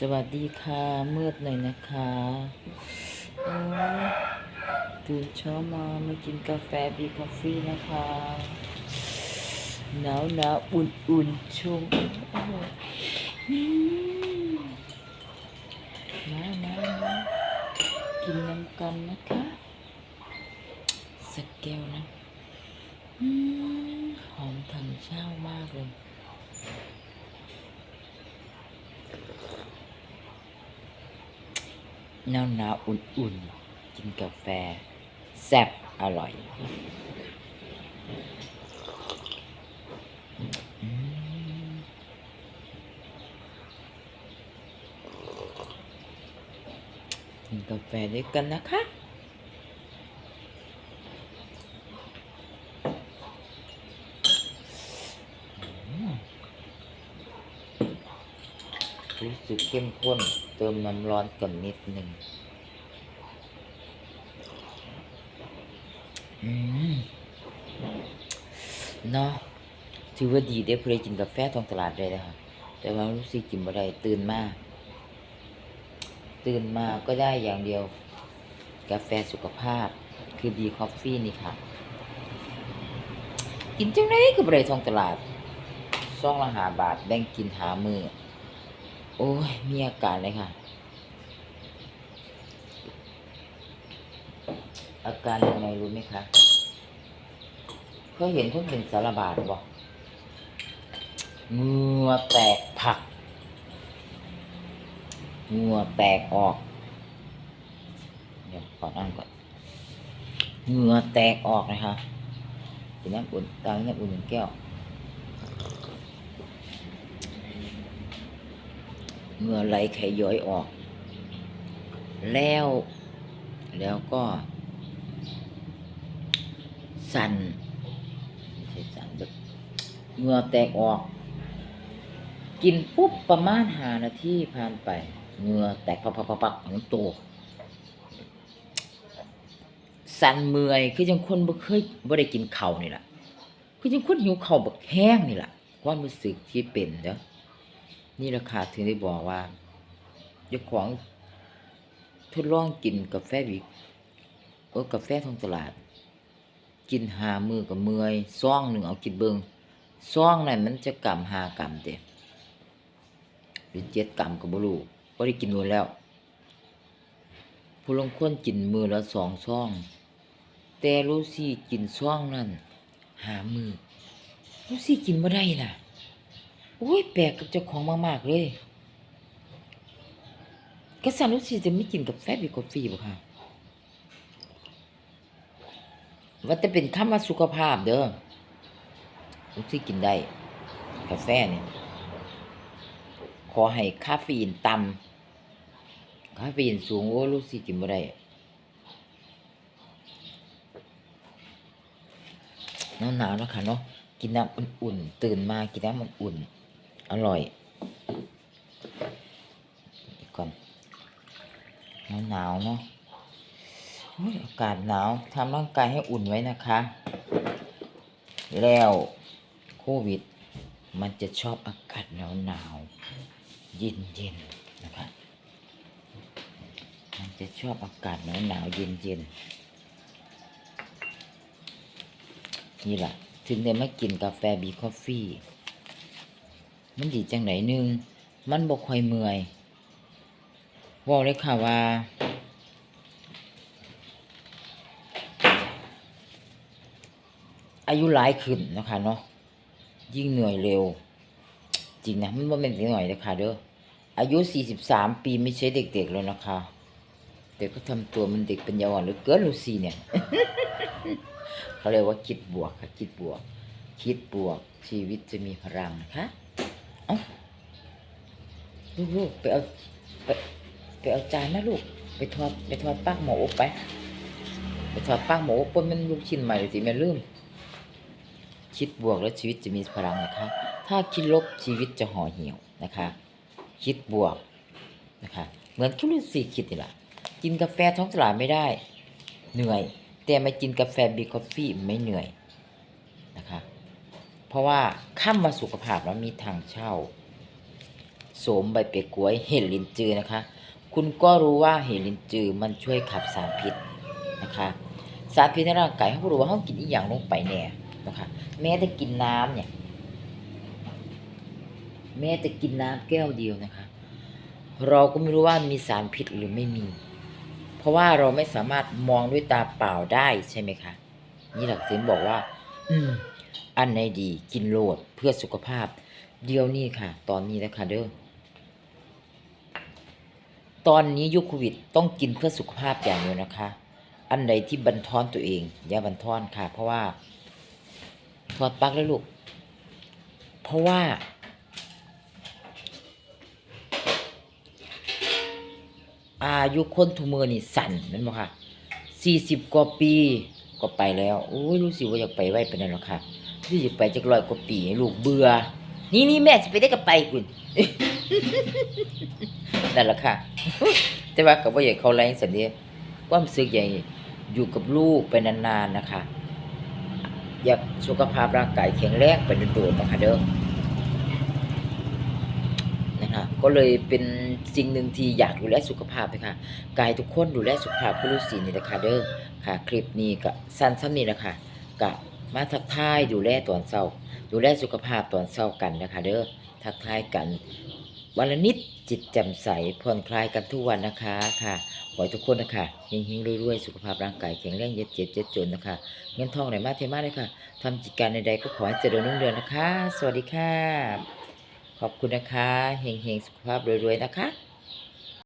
สวัสดีค่ะ มืดหน่อยนะคะตื่นเช้ามามากินกาแฟบีคอฟฟี่นะคะหนาวหนาวอุ่นอุ่นๆชงโอ้โหอืมมามามากินน้ำกันนะคะสักแก้วนะหอมถังเช่ามากเลย หนาวหนาวๆอุ่นๆ กินกาแฟ แซ่บอร่อยอืมกินกาแฟด้วยกันนะคะ รู้สึกเข้มข้น เติมน้ำร้อนก่อนนิดหนึ่งอืมเนาะถือว่าดีได้เพลกินกาแฟทองตลาดเลยนะคะแต่ว่ารู้สึกกินบ่ได้ตื่นมาก ตื่นมาก็ได้อย่างเดียว กาแฟสุขภาพ คือดีคอฟฟี่นี่ค่ะ กินจังไรก็บ่ได้ท้องตลาดซองละหาบาทแบ่งกินหามือ โอ้ย มีอาการเลยค่ะ อาการยังไงรู้ไหมคะเคยเห็นคนเป็นสารบาดบอกเงือแตกผักเงือแตกออก เดี๋ยวขอนั่งก่อนเงือแตกออกนะคะกินน้ำอุ่นตามน้ำอุ่นหนึ่งแก้ว เหงือไหลไขย้อยออก แล้ว แล้วก็ สั่นไม่ใช่สั่นแบบเหงื่อแตกออก กินปุ๊บประมาณหานาทีผ่านไปเหงื่อแตกปักปักปักปักของตัวสั่นเมื่อยคือจังคนบ่เคยบ่ได้กินเข้านี่ล่ะคือจังคนหิวเข้าบักแห้งนี่ล่ะความรู้สึกที่เป็นเด้อ นี่ราคาถึงได้บอกว่าเจ้าของทดลองกินกาแฟวิกเออกาแฟท้องตลาด กินหามือกับเมื่อยซ่องหนึ่งเอากินเบิงซ่องนั่นมันจะกำหากำเด็หรือเจ็ดกำกับบรูก็ได้กินนวนแล้ว ผู้ลงคนกินมือละสองซ่อง แต่ลูซี่กินซ่องนั่นหามือลูซี่กินไม่ได้น่ะ อ้ยแปลกกับเจ้าของมากๆเลยกระสันลูซี่จะไม่กินกับแฟบีกาแฟบ่ค่ะว่าจะเป็นคำว่าสุขภาพเด้อลูกที่กินได้ กาแฟเนี่ยขอให้คาเฟอีนต่ำคาเฟอีนสูงโอ้ลูกสิกินบ่ได้หนาวหนาวๆแล้วค่ะเนาะกินน้ำอุ่นๆตื่นมากินน้ำอุ่นๆ อร่อยอีกก่อนหนาวเนาะอากาศหนาวทำร่างกายให้อุ่นไว้นะคะ แล้วโควิด มันจะชอบอากาศหนาวหนาวเย็นเย็นนะคะมันจะชอบอากาศหนาวหนาวเย็นเย็นนี่แหละถึงได้มากินกาแฟบีคอฟฟี่ มันดีจังไหนหนึง มันบกค่อยเมื่อยบอกเลยค่ะว่า อายุหลายขึ้นนะคะเนาะยิ่งเหนื่อยเร็ว จริงนะมันว่าเป็นเด็กหน่อยนะคะเด้ออายุ 43 ปีไม่ใช่เด็กๆแล้วนะคะแต่ก็ทำตัวมันเด็กเปัญญาอ่อนหรือเกินลูซี่เนี่ยเขาเรียกว่าคิดบวกค่ะคิดบวก คิดบวกชีวิตจะมีพลังนะคะ เอ้าลูกๆไปเอาไปไปเอาจานนะลูก ไปทอดไปทอดปากหมูอไป ไปทอดปากหมูอบปนมันลูกชิ้นใหม่สิแม่ลืมคิดบวกแล้วชีวิตจะมีพลังนะคะ ถ้าคิดลบชีวิตจะห่อเหี่ยวนะคะ คิดบวกนะคะ เหมือนทุเรียนสีคิดนี่แหละกินกาแฟท้องตลาดไม่ได้ เหนื่อย แต่มากินกาแฟบีคอฟฟี่ไม่เหนื่อย ราะว่าข้ามมาสุขภาพแล้วมีทางเช่าโสมใบเปียกกล้วยเห็ดลินจือนะคะ คุณก็รู้ว่าเห็ดลินจือมันช่วยขับสารพิษนะคะ สารพิษในร่างกายเขารู้ว่าเขากินอีกอย่างลงไปแน่นะคะ แม้แต่กินน้ำเนี่ย แม้แต่กินน้ำแก้วเดียวนะคะ เราก็ไม่รู้ว่ามีสารพิษหรือไม่มี เพราะว่าเราไม่สามารถมองด้วยตาเปล่าได้ใช่ไหมคะนี่หลักถึงบอกว่า อืม อันไหนดีกินโหลดเพื่อสุขภาพ เดียวนี้ค่ะ ตอนนี้นะคะเด้อตอนนี้ยุคโควิดต้องกินเพื่อสุขภาพอย่างเดียวนะคะ อันใดที่บันทอนตัวเอง อย่าบันทอนค่ะ เพราะว่าถอดปลั๊กแล้วลูก เพราะว่า อายุคนทุมือนี่สั่นนั่นบ่ค่ะสี่สิบกว่าปีก็ไปแล้วโอ้ยรู้สึกว่าอยากไปไหว้เป็นนั่นหรอกค่ะ รู้สึกไปจักร้อยกว่าปีลูกเบื่อ นี่นี่แม่สิไปได้ก็ไปคุณนั่นแหละค่ะ แต่ว่ากับว่าอยากเขาแรงสันเดียความรู้สึกใหญ่อยู่กับลูกไปนานๆนะคะ อยากสุขภาพร่างกายแข็งแรงไปโดนๆนะคะเด้อนะคะก็เลยเป็นสิ่งหนึ่งที่อยากดูแลสุขภาพนะคะกายทุกคนดูแลสุขภาพผู้รู้สินี่นะคะเด้อค่ะ คลิปนี้ก็สั้นซ้ำนี่นะคะกะ มาทักทายดูแลตอนเช้า ดูแลสุขภาพตอนเช้ากันนะคะ เด้อทักทายกันวันละนิดจิตแจ่มใสผ่อนคลายกันทุกวันนะคะค่ะขอให้ทุกคนนะคะเฮงๆรวยๆสุขภาพร่างกายแข็งแรงเย็ดเจ็บเจ็ดจนนะคะ เงินทองไหลมาเทมาเลยค่ะทำกิจการใดๆก็ขอให้เจริญรุ่งเรืองนะคะ สวัสดีค่ะ ขอบคุณนะคะเฮงๆสุขภาพรวยๆนะคะ